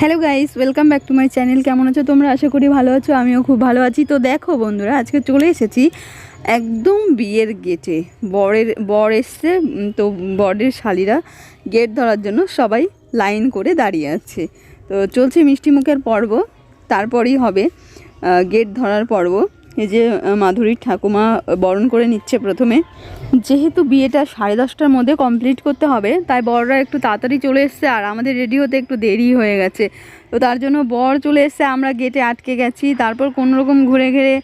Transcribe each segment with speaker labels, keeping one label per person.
Speaker 1: Hello guys welcome back to my channel কেমন আছো তোমরা? আশা করি ভালো আছো, আমিও খুব ভালো আছি। তো দেখো বন্ধুরা, আজকে চলে এসেছি একদম বিয়ের গেটে বরের, বর এসছে তো বরের শালিরা গেট ধরার জন্য সবাই লাইন করে দাঁড়িয়ে আছে। তো চলছে মিষ্টি মুখের পর্ব, তারপরেই হবে গেট ধরার পর্ব। এই যে মাধুরীর ঠাকুমা বরণ করে নিচ্ছে প্রথমে। যেহেতু বিয়েটা সাড়ে দশটার মধ্যে কমপ্লিট করতে হবে, তাই বররা একটু তাড়াতাড়ি চলে এসছে আর আমাদের রেডি হতে একটু দেরি হয়ে গেছে। তো তার জন্য বর চলে এসছে, আমরা গেটে আটকে গেছি। তারপর কোনো রকম ঘুরে ঘুরে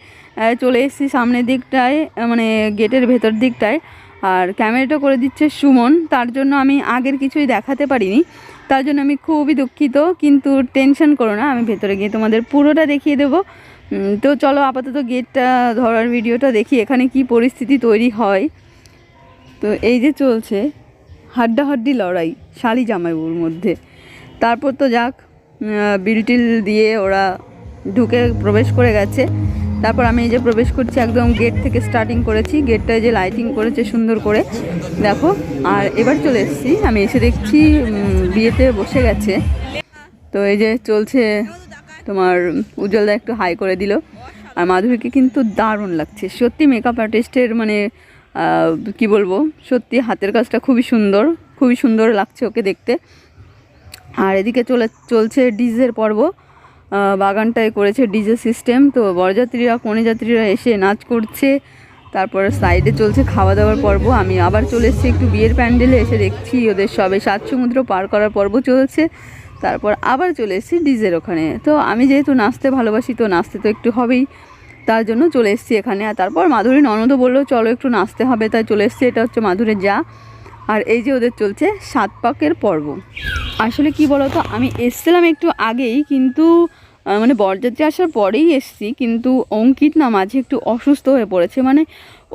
Speaker 1: চলে এসেছি সামনের দিকটায় মানে গেটের ভেতর দিকটায়। আর ক্যামেরাটা করে দিচ্ছে সুমন। তার জন্য আমি আগের কিছুই দেখাতে পারিনি। তার জন্য আমি খুবই দুঃখিত, কিন্তু টেনশন করো না, আমি ভেতরে গিয়ে তোমাদের পুরোটা দেখিয়ে দেবো। তো চলো আপাতত গেটটা ধরার ভিডিওটা দেখি এখানে কি পরিস্থিতি তৈরি হয়। তো এই যে চলছে, হাড্ডাহাড্ডি লড়াই, শালি জামাইবুর মধ্যে। তারপর তো যাক বিলটিল দিয়ে ওরা ঢুকে প্রবেশ করে গেছে। তারপর আমি এই যে প্রবেশ করছি, একদম গেট থেকে স্টার্টিং করেছি। গেটটায় যে লাইটিং করেছে সুন্দর করে, দেখো। আর এবার চলে এসেছি, আমি এসে দেখছি বিয়েতে বসে গেছে। তো এই যে চলছে তোমার উজ্জ্বলদা একটু হাই করে দিল। আর মাধুরীকে কিন্তু দারুণ লাগছে। সত্যি মেকআপ আর্টিস্টের মানে কি বলব? সত্যি হাতের কাজটা খুবই সুন্দর খুবই সুন্দর লাগছে ওকে দেখতে। আর এদিকে চলে, চলছে ডিজের পর্ব। বাগানটায় করেছে ডিজে সিস্টেম তো বরযাত্রীরা কনে যাত্রীরা এসে নাচ করছে। তারপর সাইডে চলছে খাওয়া দাওয়ার পর্ব। আমি আবার চলে এসেছি একটু বিয়ের প্যান্ডেলে। এসে দেখছি ওদের সবে সাত সমুদ্র পার করার পর্ব চলছে। তারপর আবার চলে এসেছি ডিজের ওখানে। তো আমি যেহেতু নাচতে ভালোবাসি, তো নাচতে তো একটু হবেই। তার জন্য চলে এসেছি এখানে। আর তারপর মাধুরী ননদও বলল, চলো একটু নাচতে হবে। তাই চলে এসেছি। এটা হচ্ছে মাধুরীর যা। আর এই যে ওদের চলছে সাত পাকের পর্ব। আসলে কি বলতো, আমি এসছিলাম একটু আগেই, কিন্তু মানে বরযাত্রী আসার পরেই এসছি। কিন্তু অঙ্কিত না মাঝে একটু অসুস্থ হয়ে পড়েছে। মানে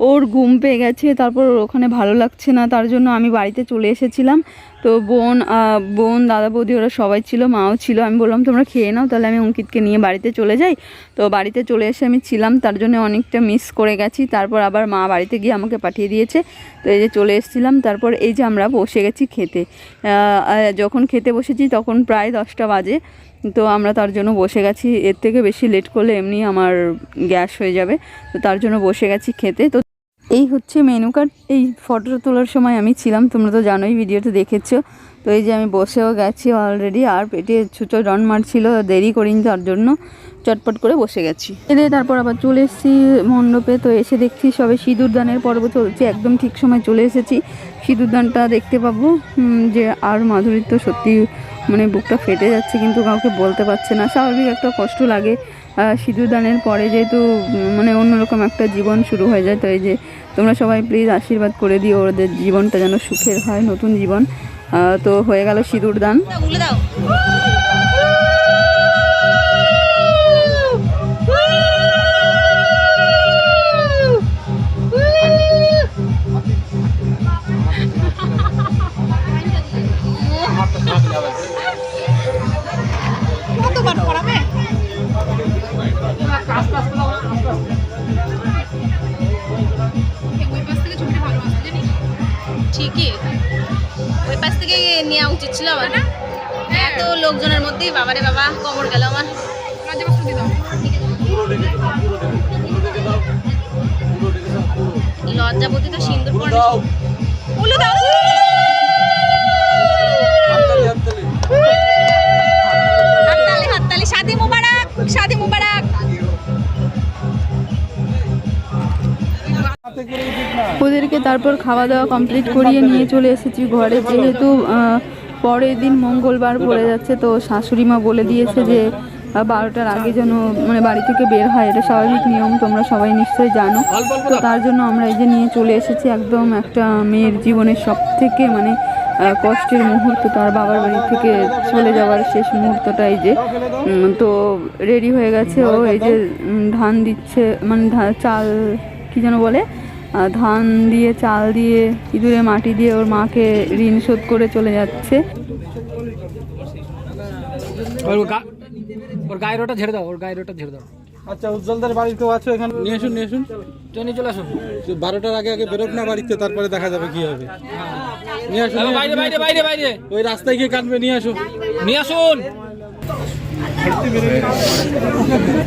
Speaker 1: ওর ঘুম পেয়ে গেছে, তারপর ওখানে ভালো লাগছে না, তার জন্য আমি বাড়িতে চলে এসেছিলাম। তো বোন বোন, দাদা, বৌদি ওরা সবাই ছিল, মাও ছিল, আমি বললাম, তোমরা খেয়ে নাও, তাহলে আমি অঙ্কিতকে নিয়ে বাড়িতে চলে যাই। তো বাড়িতে চলে এসে আমি ছিলাম, তার জন্য অনেকটা মিস করে গেছি। তারপর আবার মা বাড়িতে গিয়ে আমাকে পাঠিয়ে দিয়েছে। তো এই যে চলে এসেছিলাম, তারপর এই যে আমরা বসে গেছি খেতে। যখন খেতে বসেছি তখন প্রায় দশটা বাজে। তো আমরা তার জন্য বসে গেছি, এর থেকে বেশি লেট করলে এমনি আমার গ্যাস হয়ে যাবে। তো তার জন্য বসে গেছি খেতে। তো এই হচ্ছে মেনু কার্ড এই ফটো তোলার সময় আমি ছিলাম, তোমরা তো জানোই, ভিডিওতে দেখেছ। তো এই যে আমি বসেও গেছি অলরেডি আর পেটে ছুচো রন মারছিল, দেরি করিনি তার জন্য। চটপট করে বসে গেছি। এদের তারপর আবার চলে এসেছি মণ্ডপে। তো এসে দেখছি সবে সিঁদুর দানের পর্ব চলছে, একদম ঠিক সময় চলে এসেছি। সিঁদুর দানটা দেখতে পাবো যে আর মাধুরীর তো সত্যি মানে বুকটা ফেটে যাচ্ছে, কিন্তু কাউকে বলতে পারছে না। স্বাভাবিক একটা কষ্ট লাগে। সিঁদুরদানের সিঁদুর দানের পরে যেহেতু মানে অন্যরকম একটা জীবন শুরু হয়ে যায়, তো এই যে তোমরা সবাই প্লিজ আশীর্বাদ করে দিও, ওদের জীবনটা যেন সুখের হয়, নতুন জীবন। তো হয়ে গেল
Speaker 2: সিঁদুরদান ছিল আমার না এত লোকজনের মধ্যেই বাবারে বাবা কমর গেল আমার। লজ্জাপতি তো সিন্দুর পরে উলো দাও। হাততালি হাততালি। শাদি মুবারক শাদি মুবারক।
Speaker 1: ওদেরকে তারপর খাওয়া দাওয়া কমপ্লিট করিয়ে নিয়ে চলে এসেছি ঘরে। যেহেতু আহ, পরের দিন মঙ্গলবার পড়ে যাচ্ছে তো শাশুড়ি মা বলে দিয়েছে যে বারোটার আগে যেন মানে বাড়ি থেকে বের হয় এটা স্বাভাবিক নিয়ম তোমরা সবাই নিশ্চয়ই জানো। তো তার জন্য আমরা এই যে নিয়ে চলে এসেছি একদম একটা মেয়ের জীবনের সব থেকে মানে কষ্টের মুহূর্ত তার বাবার বাড়ি থেকে চলে যাওয়ার শেষ মুহূর্তটা এই যে। তো রেডি হয়ে গেছে ও এই যে ধান দিচ্ছে মানে চাল কি যেন বলে? ধান দিয়ে চাল দিয়ে ইঁদুরে মাটি দিয়ে ওর মাকে ঋণ শোধ করে চলে যাচ্ছে।
Speaker 3: ওর ওর গায়ের ওটা ঝেড়ে দাও ওর গায়ের ওটা ঝেড়ে দাও।
Speaker 4: আচ্ছা উজ্জ্বলদার বাড়ির কেউ আছো এখানে নিয়ে আসুন নিয়ে আসুন।
Speaker 3: ট্রেনে চলে আসুন।
Speaker 4: বারোটার আগে আগে বেরোক না বাড়িতে তারপরে দেখা যাবে কি হবে। নিয়ে আসুন
Speaker 3: বাইরে বাইরে বাইরে বাইরে।
Speaker 4: ওই রাস্তায় গিয়ে কাটবে নিয়ে আসুন।
Speaker 3: নিয়ে আসুন।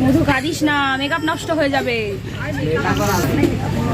Speaker 2: মধু কাঁদিস না মেকআপ নষ্ট হয়ে যাবে।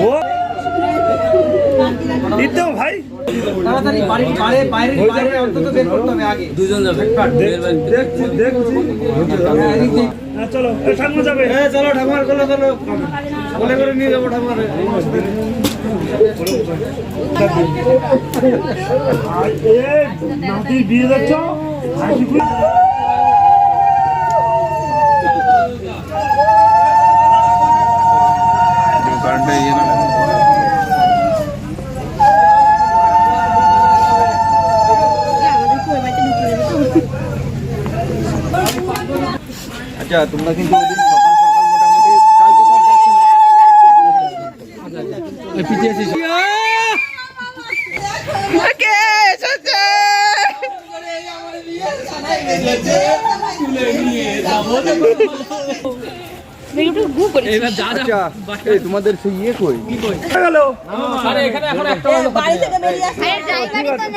Speaker 5: ও! দিতে ভাই!
Speaker 6: তাড়াতাড়ি বাড়ির বাইরে বাইরে বাইরে অন্তত বের করতে হবে আগে। দুজন যাবে।
Speaker 5: দেখছি দেখছি। হ্যাঁ চলো এ, ঠাকুমা যাবে।
Speaker 6: হ্যাঁ চলো ঠাকুমার চলো চলো। বলে করে নিয়ে যাব ঠাকুমার।
Speaker 5: এ নাতির বিয়ে যাচ্ছ হাসি খুশি
Speaker 6: আচ্ছা তোমরা কিন্তু আচ্ছা এই তোমাদের সেই ইয়ে কই?
Speaker 5: গেল।
Speaker 3: এখানে এখন একটা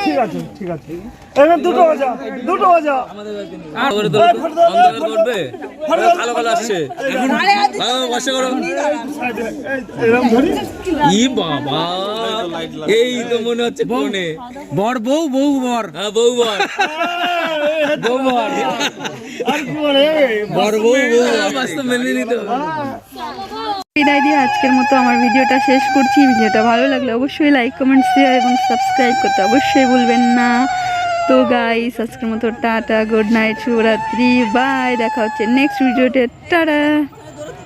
Speaker 5: ঠিক আছে ঠিক আছে এখানে দুটো বাজা দুটো বাজা।
Speaker 7: ভালো ভালো আসছে। বসে করো।
Speaker 5: এরকম ধরি।
Speaker 7: ই বাবা। এই তো মনে হচ্ছে কোনে
Speaker 3: বর বউ বউ বর।
Speaker 7: হ্যাঁ বউ বর। বউ বর।
Speaker 5: আর কি
Speaker 7: বর। বউ বউ। মেনে নিতে হবে।
Speaker 1: বিদায় দিয়ে আজকের মতো আমার ভিডিওটা শেষ করছি। ভিডিওটা ভালো লাগলে অবশ্যই লাইক কমেন্ট শেয়ার এবং সাবস্ক্রাইব করতে অবশ্যই ভুলবেন না। তো গাইস আজকের মতো টাটা গুড নাইট শুভরাত্রি বাই দেখা হচ্ছে নেক্সট ভিডিওতে টাটা!